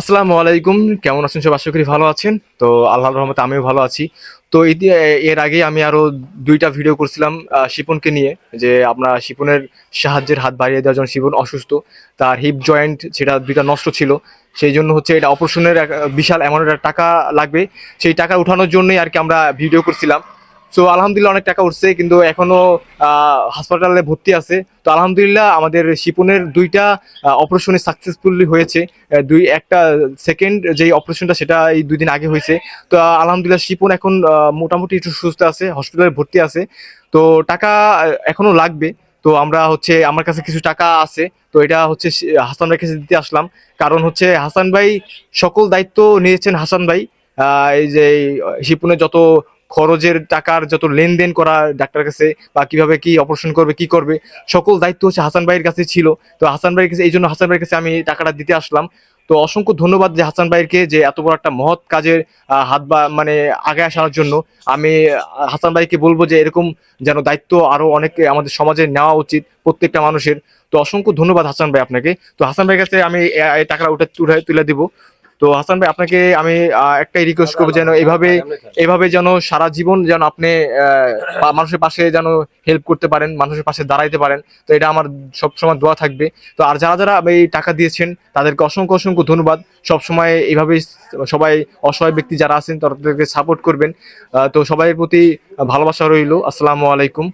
আসসালামু আলাইকুম। কেমন আছেন সব? আশা করি ভালো আছেন। তো আল্লাহর রহমতে আমিও ভালো আছি। তো এর আগে আমি আরও দুইটা ভিডিও করছিলাম শিপনকে নিয়ে, যে আমরা শিপনের সাহায্যের হাত বাড়িয়ে দেওয়ার জন্য শিপন অসুস্থ। তার হিপ জয়েন্ট সেটা দুইটা নষ্ট ছিল। সেই জন্য হচ্ছে এটা অপারেশনের বিশাল অ্যামাউন্ট টাকা লাগবে। সেই টাকা উঠানোর জন্যই আর কি আমরা ভিডিও করছিলাম। সো আলহামদুলিল্লাহ অনেক টাকা উঠছে, কিন্তু এখনও হাসপাতালে ভর্তি আছে। তো আলহামদুলিল্লাহ আমাদের শিপনের দুইটা অপারেশনে সাকসেসফুলি হয়েছে। দুই, একটা সেকেন্ড যেই অপারেশনটা সেটা এই দুই দিন আগে হয়েছে। তো, আলহামদুলিল্লাহ শিপন এখন মোটামুটি একটু সুস্থ আছে হসপিটালে ভর্তি আছে। তো, টাকা এখনও লাগবে। তো, আমরা হচ্ছে, আমার কাছে কিছু টাকা আছে। তো, এটা হচ্ছে হাসান ভাইয়ের কাছে দিতে আসলাম। কারণ হচ্ছে, হাসান ভাই সকল দায়িত্ব নিয়েছেন হাসান ভাই। এই যে, শিপনের যত খরচের টাকার যত লেনদেন করা ডাক্তারের কাছে বা কীভাবে কি অপারেশন করবে, কি করবে, সকল দায়িত্ব হচ্ছে হাসান ভাইয়ের কাছে ছিল। তো হাসান ভাইয়ের কাছে, এই জন্য হাসান ভাইয়ের কাছে আমি টাকাটা দিতে আসলাম। তো অসংখ্য ধন্যবাদ যে হাসান ভাইকে যে এত বড় একটা মহৎ কাজের হাত বা মানে আগে আসার জন্য। আমি হাসান ভাইকে বলব যে এরকম যেন দায়িত্ব আরও অনেক আমাদের সমাজে নেওয়া উচিত প্রত্যেকটা মানুষের। তো অসংখ্য ধন্যবাদ হাসান ভাই আপনাকে। তো হাসান ভাইয়ের কাছে আমি টাকাটা উঠে তুলে দিব। তো হাসান ভাই, আপনাকে আমি একটাই রিকোয়েস্ট করব যেন এভাবে এভাবে যেন সারা জীবন যেন আপনি মানুষের পাশে যেন হেল্প করতে পারেন, মানুষের পাশে দাঁড়াইতে পারেন। তো এটা আমার সবসময় দোয়া থাকবে। তো আর যারা যারা এই টাকা দিয়েছেন, তাদেরকে অসংখ্য অসংখ্য ধন্যবাদ। সবসময় এইভাবেই সবাই অসহায় ব্যক্তি যারা আছেন, তাদেরকে সাপোর্ট করবেন। তো সবাই প্রতি ভালোবাসা রইল। আসসালামু আলাইকুম।